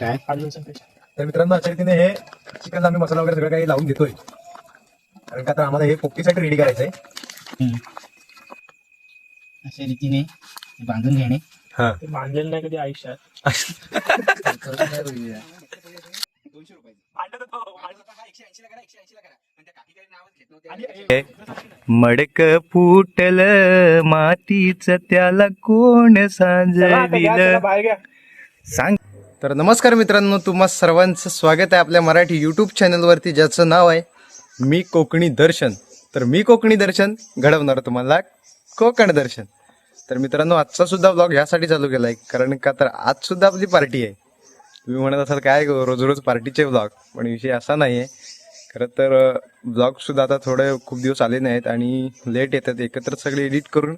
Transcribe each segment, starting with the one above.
काय? तर मित्रांनो अशा रीतीने हे चिकन आम्ही मसाला वगैरे सगळं काही लावून घेतोय. कारण का तर आम्हाला हे पोपटीसाठी रेडी करायचंय. अशा रीतीने हे बांधून घेणे. हा. ते बांधलेलं नाही कधी आयुष्यात. मडक फुटल मातीच त्याला कोण सांजविल सांग तर नमस्कार मित्रांनो तुम्हा सर्वांचं स्वागत आहे आपल्या मराठी यूट्यूब चॅनलवरती ज्याचं नाव आहे मी कोकणी दर्शन. तर मी कोकणी दर्शन घडवणार तुम्हाला कोकण दर्शन. तर मित्रांनो आजचा सुद्धा ब्लॉग ह्यासाठी चालू केला आहे कारण का तर आज सुद्धा आपली पार्टी आहे. तुम्ही म्हणत असाल काय रोज रोज पार्टीचे ब्लॉग पण विषय असा नाही आहे खरं तर ब्लॉग सुद्धा आता थोडे खूप दिवस आले नाहीत आणि लेट येतात एकत्र सगळे एडिट करून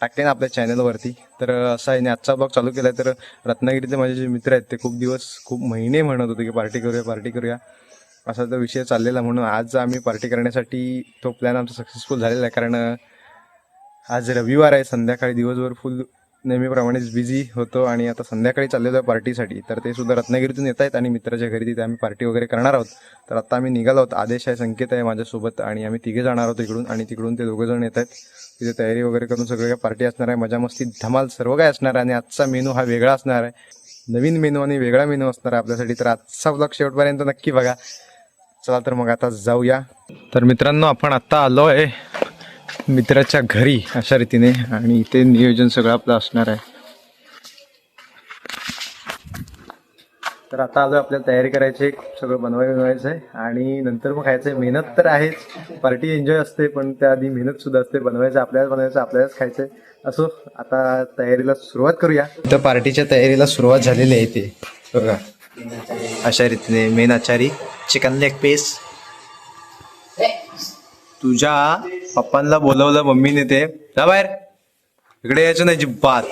टाकते ना आपल्या चॅनलवरती तर असा आहे आजचा ब्लॉग चालू केला तर रत्नागिरीचे माझे जे मित्र आहेत ते खूप दिवस खूप महिने म्हणत होते की पार्टी करूया पार्टी करूया. असा तो विषय चाललेला म्हणून आज आम्ही पार्टी करण्यासाठी तो प्लॅन आमचा सक्सेसफुल झालेला आहे. कारण आज रविवार आहे संध्याकाळी दिवसभर फुल नेहमीप्रमाणेच बिझी होतो आणि आता संध्याकाळी चाललेलो आहे पार्टीसाठी तर ते सुद्धा रत्नागिरीतून येत आहेत आणि मित्राच्या घरी तिथे आम्ही पार्टी वगैरे करणार आहोत. तर आता आम्ही निघालो आहोत. आदेश आहे संकेत आहे माझ्यासोबत आणि आम्ही तिघे जाणार आहोत इकडून आणि तिकडून ते दोघं जण येत आहेत. तिथे तयारी वगैरे करून सगळं काय पार्टी असणार आहे. मजा मस्ती धमाल सर्व काय असणार आहे आणि आजचा मेनू हा वेगळा असणार आहे. नवीन मेनू आणि वेगळा मेनू असणार आहे आपल्यासाठी. तर आजचा ब्लॉग शेवटपर्यंत नक्की बघा. चला तर मग आता जाऊया. तर मित्रांनो आपण आता आलो आहे मित्राच्या घरी अशा रीतीने आणि इथे नियोजन सगळं आपलं असणार आहे. तर आता आलो आपल्याला तयारी करायची आहे, सगळं बनवाय बनवायचं आहे आणि नंतर मग खायचं आहे. मेहनत तर आहेच पार्टी एन्जॉय असते पण त्याआधी मेहनत सुद्धा असते. बनवायचं आपल्याला बनवायचं आपल्यालाच खायचं आहे. असो आता तयारीला सुरुवात करूया. तर पार्टीच्या तयारीला सुरुवात झालेली आहे ते बघा. अशा रीतीने मेन आचारी चिकन लेग पीस. तुझ्या पप्पांना बोलवलं मम्मीने ते. जा बाहेर. इकडे यायचं नाही जिब्बात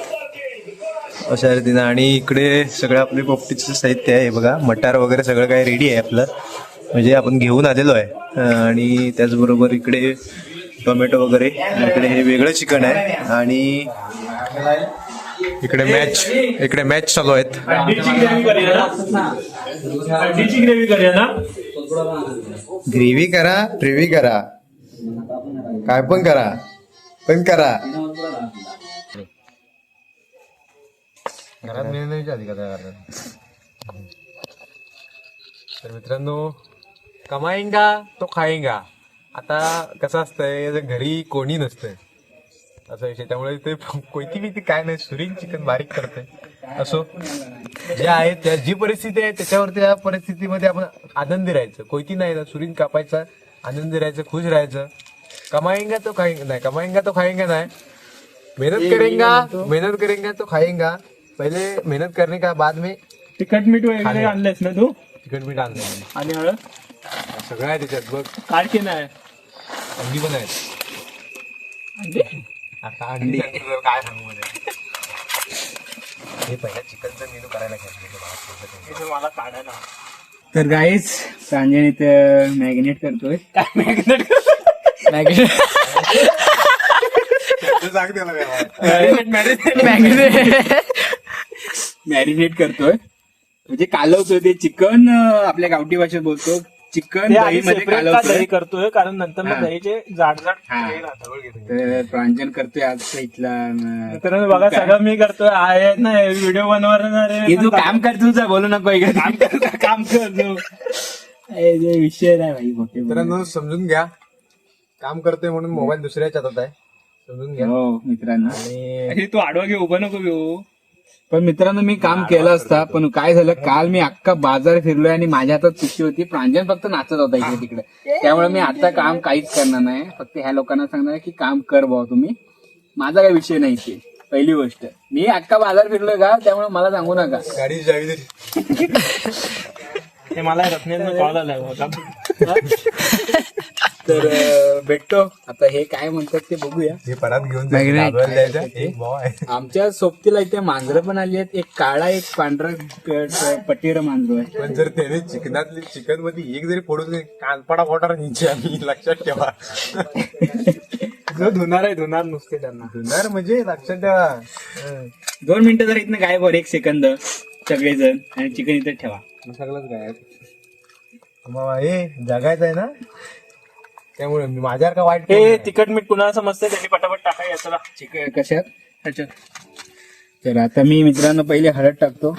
अशा रीतीनं. आणि इकडे सगळं आपले पोपटीचं साहित्य आहे बघा. मटार वगैरे सगळं काही रेडी आहे आपलं. म्हणजे आपण घेऊन आलेलो आहे. आणि त्याचबरोबर इकडे टोमॅटो वगैरे. इकडे हे वेगळं चिकन आहे. आणि इकडे मॅच इकडे मॅच चालू आहेत. ग्रेव्ही करा ग्रेव्ही करा. काय पण करा. पण करा. घरात मिळण्याची आधी कथा करतात? तर मित्रांनो कमाईंगा तो खाईंगा. आता कसं असतंय याच्या घरी कोणी नसतंय. असं विषय. त्यामुळे ते कोयती बिती काय नाही सुरीन चिकन बारीक करते असो. जे आहे त्या जी परिस्थिती आहे त्याच्यावर त्या परिस्थितीमध्ये आपण आनंदी राहायचं. कोयती नाही ना सुरीन कापायचा आनंदी राहायचं खुश राहायचं. कमाएंगा तो खाएंगा नाही कमाएंगा तो खाएंगा नाही. मेहनत करेंगा मेहनत करेंगा तो खाएंगा पहिले मेहनत करने का बाद में? तिखट मीठ वगैरे आणलंयस ना तू? चिकन मीठ आणलं आणि हळद? सगळं आहे त्याच्यात बघ. काढ की नाही अंडी पण आहे आता अंडी काय सांगू मध्ये हे पहिल्या चिकनचा मेनू करायला घ्यायचं मला काढायला तर गाईच प्रांजण इथं मॅग्नेट करतोय. काय मॅग्नेट त्याला मॅरिनेट करतोय. म्हणजे कालवतोय ते चिकन आपल्या गावठी भाषेत बोलतो. चिकन दही मध्ये सेपरेट दही कालवतोय? करतोय? कारण नंतर मग हा. दहीचे जाड जाड हा. हे. तर प्रांजण करतोय आज इथला अं, मित्रांनो बघा सगळं मी करतोय. आहे ना व्हिडिओ बनवणार हे तू काम कर तुझा बोलू नको इकडे. काम कर काम कर तू. ए, ते विषय नाही भाई मोठे मित्रांनो समजून घ्या. काम करतोय म्हणून मोबाईल दुसऱ्याच्या हातात आहे. समजून घ्या. हो मित्रांनो. आणि अरे तू आडवा घे उभं नको घेऊ. पण मित्रांनो मी काम केलं असता पण काय झालं काल मी अख्खा बाजार फिरलोय आणि माझ्या हातात पिशवी होती. प्रांजण फक्त नाचत होता इकडे तिकडे. त्यामुळे मी आता काम काहीच करणार नाही. फक्त ह्या लोकांना सांगणार आहे की काम कर भाऊ तुम्ही. माझा काही विषय नाही ते पहिली गोष्ट. मी अख्खा बाजार फिरलोय का? त्यामुळे मला सांगू नका. गाडी जावी. हे मला रत्नेंद्र कॉल आलाय. तर भेटतो. आता हे काय म्हणतात ते बघूया. हे परत घेऊन जायचं, आमच्या सोबतीला इथे मांजरं पण आली आहेत. एक काळा एक पांढरा क- पटीर मांजर आहे पण जर त्याने चिकनातली चिकनमध्ये एक जरी फोडून दिली, कानपडा फोटार नीचे आम्ही लक्षात ठेवा. जो धुणार आहे धुणार नुसते त्यांना. धुणार म्हणजे लक्षात ठेवा. हं. दोन मिनिटं जर इथनं गायब वर एक सेकंद सगळेजण. आणि चिकन इथे ठेवा. सगळंच काय बाबा हे जगायचं आहे ना? त्यामुळे मी माझ्यावर का वाईट कोण हे. तिखट मीठ कुणाला समजतंय? त्यांनी पटापट टाकाय याचा चिकन कशात? ह्याच्यात. तर आता मी मित्रांनो पहिले हळद टाकतो.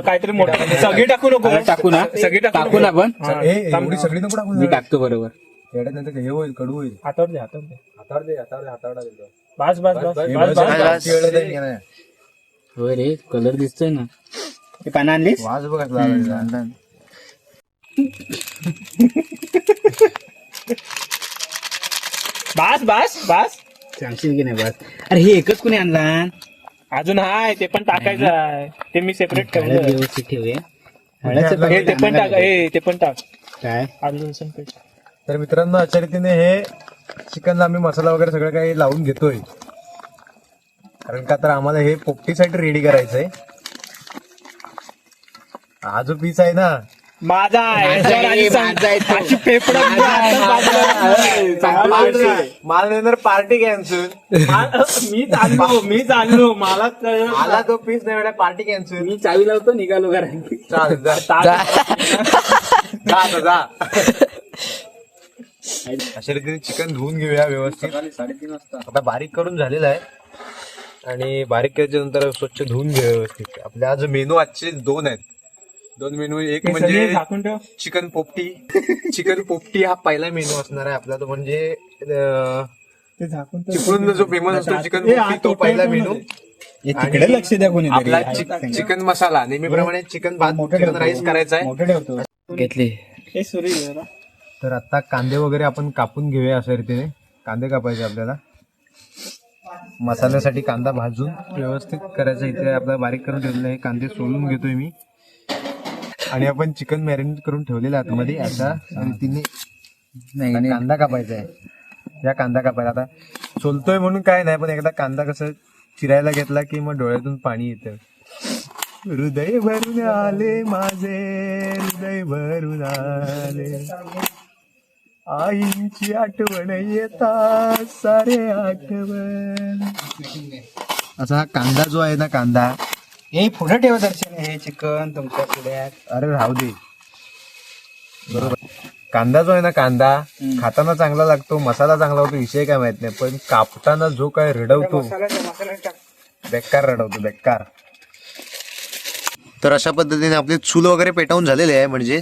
काहीतरी मोठं सगळी टाकू नको. हळद टाकू ना? सगळी टाकू ना आपण? हा, एवढी सगळी नको टाकून मी टाकतो बरोबर. नंतर हे होईल कडू होईल. हातावर दे हातावर दे. हातावर दे हातावर दे हातावर बस बस बस बस बस, बस. होय रे कलर दिसतोय ना. हे पानं आणलीस? वास बघ. बस बस बस. सांगशील की नाही बस? अरे हे एकच कोणी आणला? अजून हाय ते पण टाकायचं आहे ते मी सेपरेट हळद ठेवलं व्यवस्थित ठेवूया हळदचं हे ते पण टाक हे ते पण टाक. काय? लसूण पेस्ट तर मित्रांनो अशा रीतीने हे चिकनला आम्ही मसाला वगैरे सगळं काही लावून घेतोय. कारण का तर आम्हाला हे पोपटीसाठी रेडी करायचंय. हा जो पीस आहे ना माझा आहे माझा मला देणार पार्टी कॅन्सल. मा- चाललो मी चाललो. मला. मला तो पीस नाही मिळाला पार्टी कॅन्सल. मी चावी लावतो निघालो जा. अशा रीतीने चिकन धुवून घेऊया व्यवस्थित. साडेतीन वाजता. आता बारीक करून झालेला आहे. आणि बारीक केल्याच्यानंतर स्वच्छ धुवून घेऊया व्यवस्थित. आपले आज मेनू आजचे दोन आहेत. दोन मेनू एक म्हणजे झाकून ठेव. चिकन पोपटी. चिकन पोपटी हा पहिला मेनू असणार आहे आपला तो म्हणजे अं, ते झाकून ठेव. चिपळूणला जो फेमस असतो चिकन पोपटी तो आत पहिला मेनू. तिकडे लक्ष द्या कोणी आपला चिक- चिकन मसाला नेहमीप्रमाणे चिकन भात चिकन राईस करायचा आहे. मोठे ठेवतो. घेतले. हे सुरी जरा. तर आता कांदे वगैरे आपण कापून घेऊया अशा रीतीने. कांदे कापायचे आपल्याला. मसाल्यासाठी कांदा भाजून व्यवस्थित करायचा. इथे आपल्याला बारीक करून ठेवलेलं आहे. कांदे सोलून घेतोय मी. आणि आपण चिकन मॅरिनेट करून ठेवलेलं आतमध्ये. अशा रीतीने नाही आता कांदा कापायचा आहे. या कांदा कापायला. आता सोलतोय म्हणून काय नाही पण एकदा कांदा कसं चिरायला घेतला की मग डोळ्यातून पाणी येतं. हृदय भरून आले माझे हृदय भरून आले. आईंची आठवण येता सारे आठवण. असा हा कांदा जो आहे ना कांदा हे पुढे ठेवा दर्शन हे चिकन तुमच्या पुढ्यात. अरे राहू दे. बरोबर. कांदा जो आहे ना कांदा खाताना चांगला लागतो मसाला चांगला होतो विषय काय माहीत नाही पण कापताना जो काय रडवतो बेकार रडवतो बेकार. तर अशा पद्धतीने आपले चूल वगैरे पेटवून झालेले आहे म्हणजे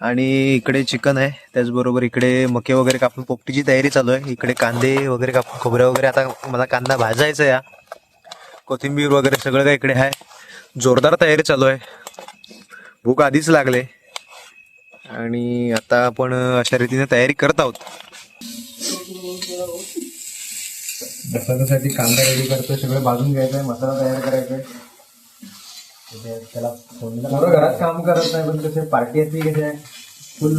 आणि इकडे चिकन आहे त्याचबरोबर इकडे मके वगैरे कापून पोपटीची तयारी चालू आहे. इकडे कांदे वगैरे कापून खोबऱ्या वगैरे आता मला कांदा भाजायचा या कोथिंबीर वगैरे सगळं काही इकडे आहे. जोरदार तयारी चालू आहे. भूक आधीच लागले. आणि आता आपण अशा रीतीने तयारी करत आहोत. मसाल्यासाठी कांदा रेडी करतोय सगळं भाजून घ्यायचंय मसाला तयार करायचा आहे म्हणजे त्याला घरात काम करत नाही पण कसे पार्टी असली कसे आहे फुल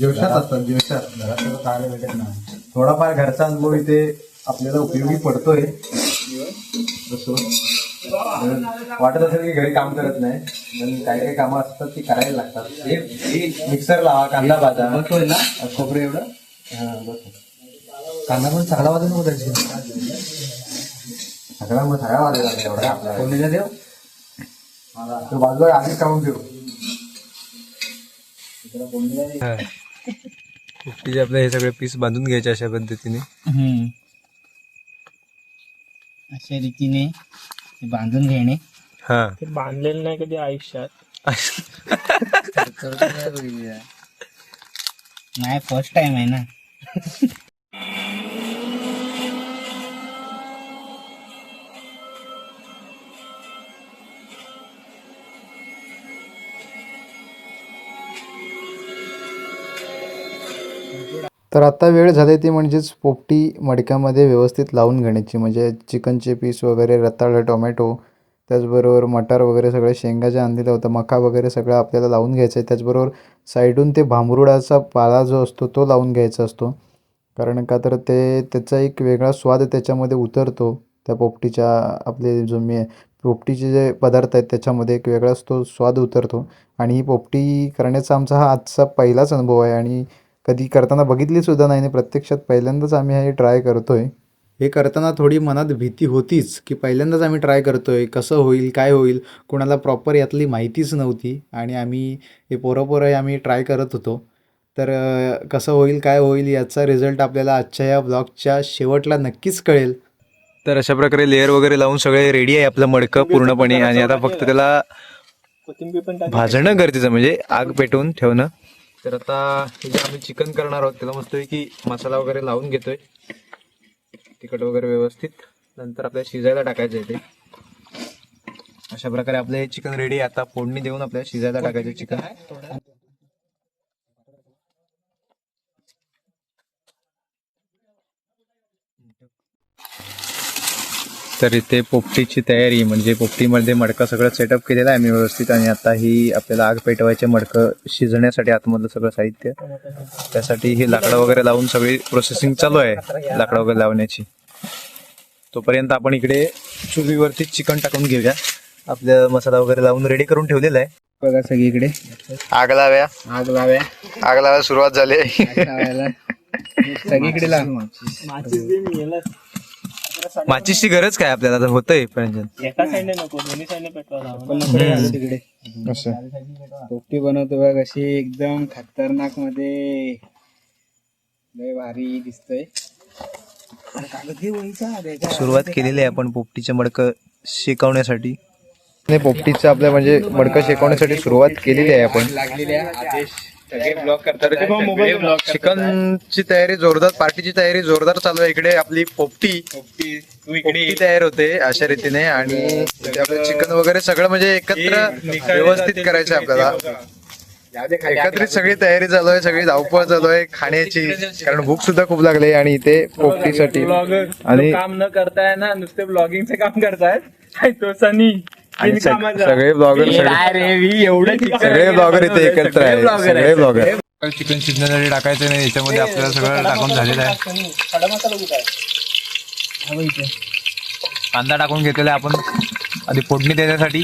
जोशात असतात जोशात घरात चांगले भेटत नाही. थोडाफार घरचा अनुभव इथे आपल्याला उपयोगी पडतोय. जसं वाटत असेल की घरी काम करत नाही पण काही काही कामं असतात ती करायला लागतात. मिक्सर लावा कांदा भाजा बसतोय ना? खोबरं एवढं? कांदा पण चांगला वाजत नव्हता सगळा मग सगळा वाजला एवढा आपला कोणीला देव? तो बाजूला आधीच काढून ठेव. पोपटीचे आपले हे सगळे पीस बांधून घ्यायचे अशा पद्धतीने. अशा रीतीने. हे बांधून घेणे हा ते बांधलेलं नाही कधी आयुष्यात नाही फर्स्ट टाइम आहे ना तर आता वेळ झाली ती म्हणजेच पोपटी मडक्यामध्ये व्यवस्थित लावून घेण्याची. म्हणजे चिकनचे पीस वगैरे रताळ टोमॅटो त्याचबरोबर मटार वगैरे सगळं शेंगा जे आणलेलं होतं मका वगैरे सगळं आपल्याला लावून घ्यायचं आहे. त्याचबरोबर साईडून ते भांबरुडाचा पाला जो असतो तो लावून घ्यायचा असतो. कारण का तर ते त्याचा एक वेगळा स्वाद त्याच्यामध्ये उतरतो. त्या पोपटीच्या आपले जो मी पोपटीचे जे पदार्थ आहेत त्याच्यामध्ये एक वेगळाच तो स्वाद उतरतो. आणि ही पोपटी करण्याचा आमचा हा आजचा पहिलाच अनुभव आहे. आणि कधी करताना बघितली सुद्धा नाही आणि प्रत्यक्षात पहिल्यांदाच आम्ही हे ट्राय करतोय. हे करताना थोडी मनात भीती होतीच की पहिल्यांदाच आम्ही ट्राय करतोय कसं होईल काय होईल कोणाला प्रॉपर यातली माहितीच नव्हती आणि आम्ही हे पोरं पोरं आम्ही ट्राय करत होतो. तर कसं होईल काय होईल याचा रिझल्ट आपल्याला आजच्या या ब्लॉगच्या शेवटला नक्कीच कळेल. तर अशा प्रकारे लेअर वगैरे लावून सगळे रेडी आहे आपलं मडकं पूर्णपणे आणि आता फक्त त्याला भाजणं गरजेचं म्हणजे आग पेटवून ठेवणं. तर आता हे जे आम्ही चिकन करणार आहोत त्याला मस्त की मसाला वगैरे लावून घेतोय. तिखट वगैरे व्यवस्थित. नंतर आपल्याला शिजायला टाकायचं आहे ते. अशा प्रकारे आपलं हे चिकन रेडी आहे. आता फोडणी देऊन आपल्याला शिजायला टाकायचं चिकन. तर इथे पोपटीची तयारी म्हणजे पोपटीमध्ये मडकं सगळं सेटअप केलेलं आहे मी व्यवस्थित आणि आता ही आपल्याला आग पेटवायचे मडकं शिजण्यासाठी आतमधलं सगळं साहित्य. त्यासाठी ही लाकडं वगैरे लावून सगळी प्रोसेसिंग चालू आहे लाकडं वगैरे लावण्याची. तोपर्यंत आपण इकडे चुलीवरती चिकन टाकून घेऊया. आपल्या मसाला वगैरे लावून रेडी करून ठेवलेला आहे. बघा सगळीकडे आग लाव्या. आग लाव्या. आग लावायला सुरुवात झाली. सगळीकडे लाव. माचीसची गरज काय आपल्याला? आता होतंय एका साईडने नको दोन्ही साईडने पेटवायला पण नको रे आलं तिकडे. पोपटी बनवतो बघ अशी एकदम खतरनाकमध्ये लय भारी दिसतंय. सुरुवात केलेली आहे आपण पोपटीचं मडकं शेकवण्यासाठी. पोपटीचं आपल्या म्हणजे मडकं शेकवण्यासाठी सुरुवात केलेली आहे आपण. लागलेले आहे. आदेश. सगळे करतात चिकनची तयारी जोरदार पार्टीची तयारी जोरदार चालू आहे इकडे. आपली पोपटी. पोपटी तू पोपटी तयार होते अशा रीतीने आणि चिकन वगैरे सगळं म्हणजे एकत्र व्यवस्थित करायचं आपल्याला. एकत्रित सगळी तयारी चालू आहे सगळी धावपळ चालू आहे खाण्याची कारण भूक सुद्धा खूप लागली आणि इथे पोपटीसाठी. आणि काम न करताय ना नुसते ब्लॉगिंगचे काम करतायत. तो सनी. आणि सग- सगळे ब्लॉगर एवढं सगळे ब्लॉगर इथे एकत्र आहे सगळे ब्लॉगर चिकन शिजण्यासाठी टाकायचं नाही. याच्यामध्ये आपल्याला सगळं टाकून झालेलं आहे. कांदा टाकून घेतलेला आहे आपण. आधी फोडणी देण्यासाठी.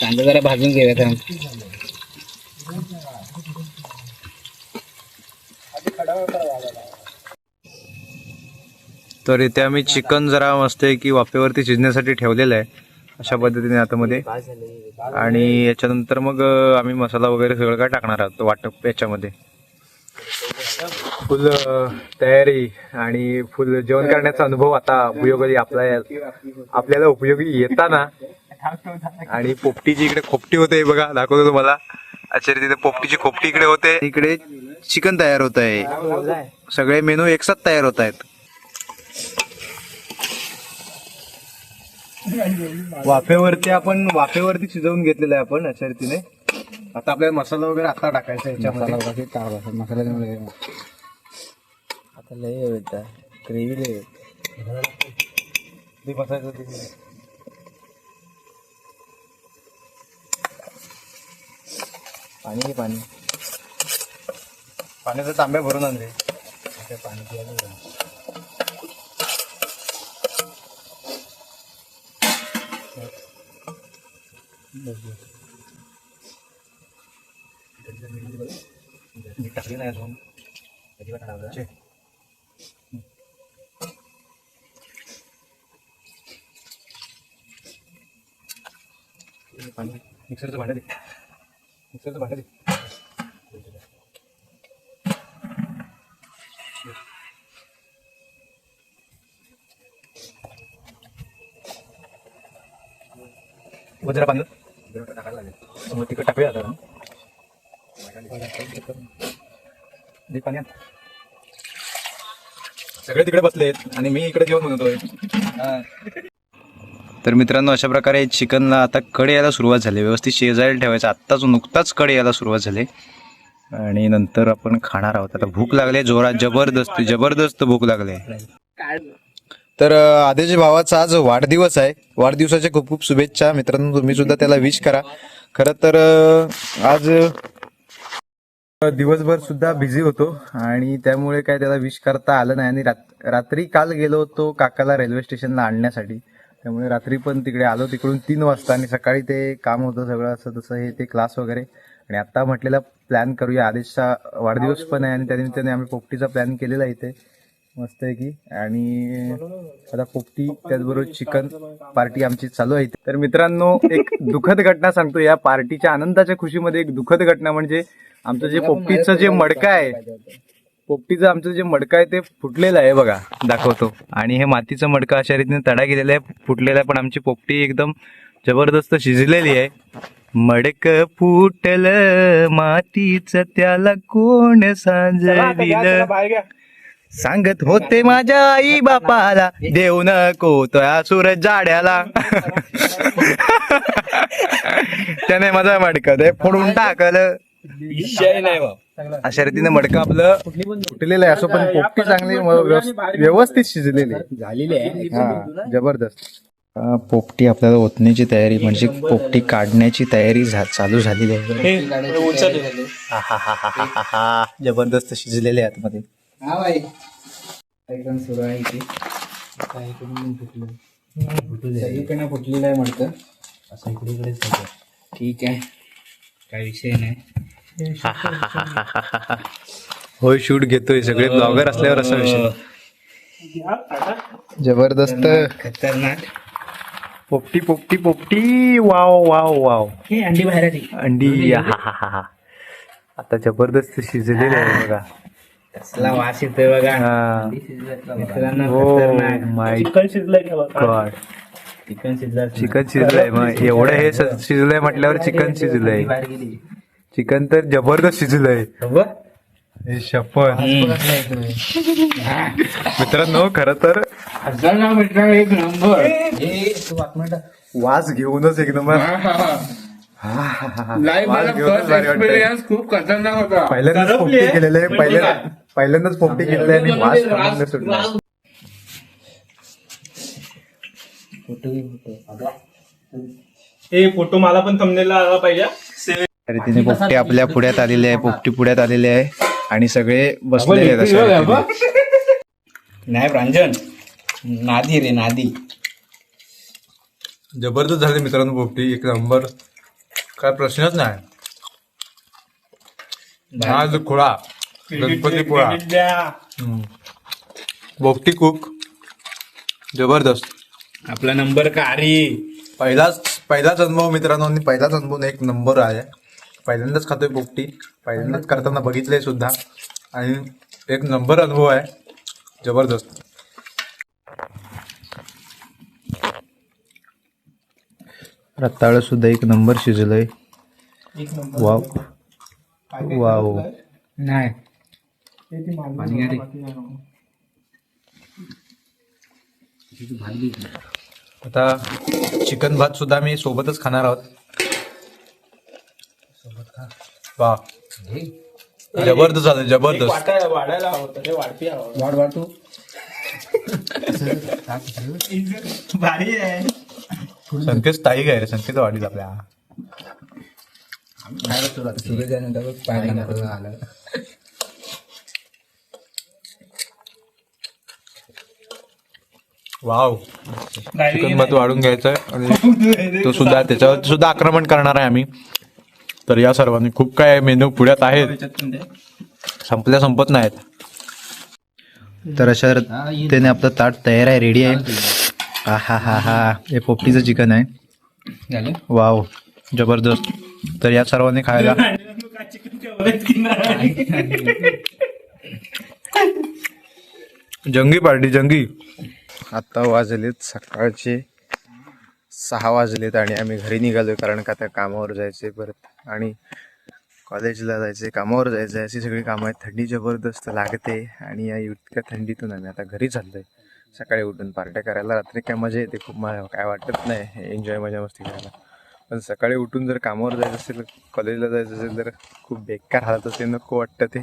कांदा जरा भाजून घेऊया तर. तर इथे आम्ही चिकन जरा मस्त आहे की वाफेवरती शिजण्यासाठी ठेवलेलं आहे. अशा पद्धतीने आतमध्ये आणि याच्यानंतर मग आम्ही मसाला वगैरे सगळं काय टाकणार आहोत? वाटप याच्यामध्ये. फुल तयारी आणि फुल जेवण करण्याचा अनुभव आता उपयोगी आपला आपल्याला उपयोगी येताना. आणि पोपटीची इकडे खोपटी होते बघा दाखवतो तुम्हाला. अच्छा तिथे पोपटीची खोपटी इकडे होते. इकडे चिकन तयार होत आहे सगळे मेनू एकसाथ तयार होत आहेत. वाफेवरती आपण वाफेवरती शिजवून घेतलेलं आहे आपण अशा रीतीने. आता आपल्याला मसाला वगैरे आता टाकायचा आहे याच्यामध्ये. मसाला आता लय ग्रेव्ही लय ते बसायचं. पाणी पाणी. पाण्याचा तांब्या भरून आणले. टाकली नाही अजून छे. पाणी मिक्सरचं भांडं दे मिक्सरचं भांडं दे व जरा पाणी टाकायला लागेल मग तिकडे टाकूया आता दे पाणी आण. सगळे तिकडे बसलेत आणि मी इकडे जेवण बनवतोय. तर मित्रांनो अशा प्रकारे चिकनला आता कडे यायला सुरुवात झाली. व्यवस्थित शेजायला ठेवायचं. आत्ताच नुकताच कडे यायला सुरुवात झाली. आणि नंतर आपण खाणार आहोत. आता भूक लागली आहे जोरात जबरदस्त जबरदस्त भूक लागली. तर अ, आदेश भावाचा आज वाढदिवस आहे. वाढदिवसाच्या खूप खूप शुभेच्छा. मित्रांनो तुम्ही सुद्धा त्याला विश करा. खरं तर आज दिवसभर सुद्धा बिझी होतो आणि त्यामुळे काय त्याला विश करता आलं नाही. आणि रात- रात्री काल गेलो होतो काकाला रेल्वे स्टेशनला आणण्यासाठी. त्यामुळे रात्री पण तिकडे आलो तिकडून तीन वाजता आणि सकाळी ते काम होतं सगळं असं तसं हे ते क्लास वगैरे. आणि आता म्हटलेला प्लॅन करूया. आदेशचा वाढदिवस पण आहे आणि त्या निमित्ताने आम्ही पोपटीचा प्लॅन केलेला आहे इथे. मस्त आहे की. आणि आता पोपटी त्याचबरोबर चिकन पार्टी आमची चालू आहे. तर मित्रांनो एक दुःखद घटना सांगतो. या पार्टीच्या आनंदाच्या खुशीमध्ये एक दुःखद घटना म्हणजे आमचं जे पोपटीचं जे मडकं आहे पोपटीचं आमचं जे मडकं आहे ते फुटलेलं आहे बघा. दाखवतो. आणि हे मातीचं मडकं अशा रीतीने तडा गेलेलं आहे फुटलेलं आहे पण आमची पोपटी एकदम जबरदस्त शिजलेली आहे. मडक फुटल मातीचं त्याला कोण सांजविलं? सांगत होते माझ्या आई बापाला देऊ नको त्या सूरज जाड्याला. त्याने माझा मडकं ते फोडून टाकलं. अशा रीतीने मडकं आपलं फुटलेलं आहे. असं पण पोपटी चांगली व्यवस- व्यवस्थित शिजलेली आहे. झालेली आहे. हा जबरदस्त. अ, पोपटी आपल्याला ओतण्याची तयारी म्हणजे पोपटी काढण्याची तयारी झा- चालू झालेली आहे. जबरदस्त शिजलेले आहे आतमध्ये. हा बाई. एकदम सुरू आहे इथे. इकडून फुटलं सगळीकडनं फुटलेलं आहे म्हणतं. असं इकडे इकडेच होतं. ठीक आहे. काही विषय नाही. होय शूट घेतोय. सगळे ब्लॉगर असल्यावर असा विषय. जबरदस्त. खतरनाक. पोपटी पोपटी पोपटी. Wow wow wow. अंडी बाहेर अंडी. आता जबरदस्त शिजलेले आहे बघा. कसला वास येतोय बघा. हा. मित्रांनो खतरनाक. माय चिकन शिजलंय का बघा. गॉड चिकन शिजलं चिकन शिजलंय मग एवढं हे स- शिजलंय म्हटल्यावर चिकन शिजलंय. बाहेर गेली. चिकन तर जबरदस्त शिजलंय. बघ. हे शपथ. मित्रांनो खर तर हजार ना मित्रांनो एक नंबर. हे तू आतमध्ये टाक. वास घेऊनच एक नंबर. लाईव्ह वास मला घेऊनच फर्स्ट भारी वाटतंय. एक्सपिरियन्स खूप खतरनाक होता. पहिल्यांदाच करपली पोपटी आहे. केलेलं? आहे पहिल्या पहिल्यांदाच पोपटी आहे आणि वास खमंग सुटला. हे फोटो मला पण थंबनेलला आला पाहिजे. त्या रीतीने पोपटी आपल्या पुढ्यात आलेली आहे पोपटी पुढ्यात आलेली आहे आणि सगळे बसलेले आहेत. नाही प्रांजन नादी रे नादी. जबरदस्त झाले मित्रांनो पोपटी. एक नंबर. काय प्रश्नच नाही. आज खुळा. गणपती पोळा. द्या. पोपटी कुक. जबरदस्त. आपला नंबर कारी. पहिलाच पहिलाच अनुभव मित्रांनो आणि पहिलाच अनुभव एक नंबर आहे. पहिल्यांदाच खातोय पोपटी पहिल्यांदाच करताना बघितलंय सुद्धा. आणि एक नंबर अनुभव आहे. जबरदस्त. रताळ सुद्धा एक नंबर शिजलंय. वाव. वाव. नाही. पाणी घ्या रे. आता चिकन भात सुद्धा मी सोबतच खाणार आहोत. वा. जबरदस्त झालं जबरदस्त. वाटायला वाढायला हवं हे वाढती हवं वाढ वाढ तू. भारी आहे. संकेत स्थायिक आहे रे? संकेत वाढील आपल्या. पाणी आलं वाव. चिकन भात वाढून घ्यायचा आहे आणि तो सुद्धा त्याच्यावर सुद्धा आक्रमण करणार आहे आम्ही. तर या सर्वांनी खूप काय मेनू पुढ्यात आहेत. संपल्या संपत नाहीत. तर अशा रीतीने आपलं ताट तयार आहे रेडी आहे. हा हा हा हा हे पोपटीचं चिकन आहे. वाव. जबरदस्त. तर या सर्वांनी खायला. जंगी पार्टी जंगी. आत्ता वाजलेत सकाळचे सहा वाजलेत आणि आम्ही घरी निघालोय कारण का त्या कामावर जायचे परत. आणि कॉलेजला जायचे कामावर जायचं अशी सगळी कामं आहेत. थंडी जबरदस्त लागते आणि या इतक्या थंडीतून आम्ही आता घरी चाललो आहे सकाळी उठून पार्ट्या करायला रात्री काय मजा येते खूप मला काय वाटत नाही. एन्जॉय मजा मस्ती करायला. पण सकाळी उठून जर कामावर जायचं असेल कॉलेजला जायचं असेल तर खूप बेकार हालत असेल नको वाटतं ते.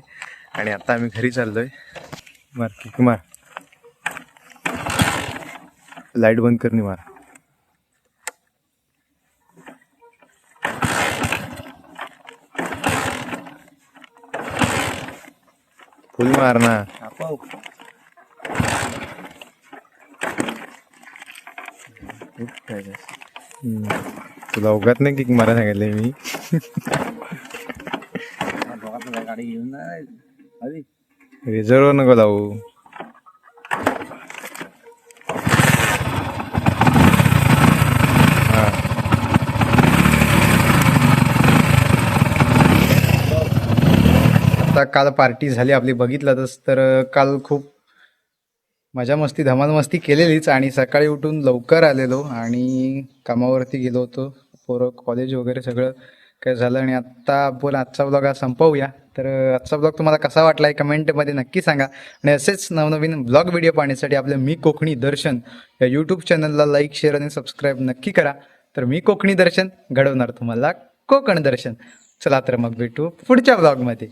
आणि आता आम्ही घरी चाललो आहे मार किक मार. लाइट बंद करणे मार. फुल मार ना. तुला अवघात नाही की मारा सांगितलंय मी. रिझर्व नको लावू आता काल पार्टी झाली आपली बघितलंच तर काल खूप मजा मस्ती धमाल मस्ती केलेलीच आणि सकाळी उठून लवकर आलेलो आणि कामावरती गेलो होतो. पोरं कॉलेज वगैरे सगळं काय झालं आणि आत्ता आपण आजचा ब्लॉग हा संपवूया. तर आजचा ब्लॉग तुम्हाला कसा वाटला आहे कमेंटमध्ये नक्की सांगा. आणि असेच नवनवीन ब्लॉग व्हिडिओ पाहण्यासाठी आपलं मी कोकणी दर्शन या यूट्यूब चॅनलला लाईक शेअर आणि सबस्क्राईब नक्की करा. तर मी कोकणी दर्शन घडवणार तुम्हाला कोकण दर्शन. चला तर मग भेटू पुढच्या ब्लॉगमध्ये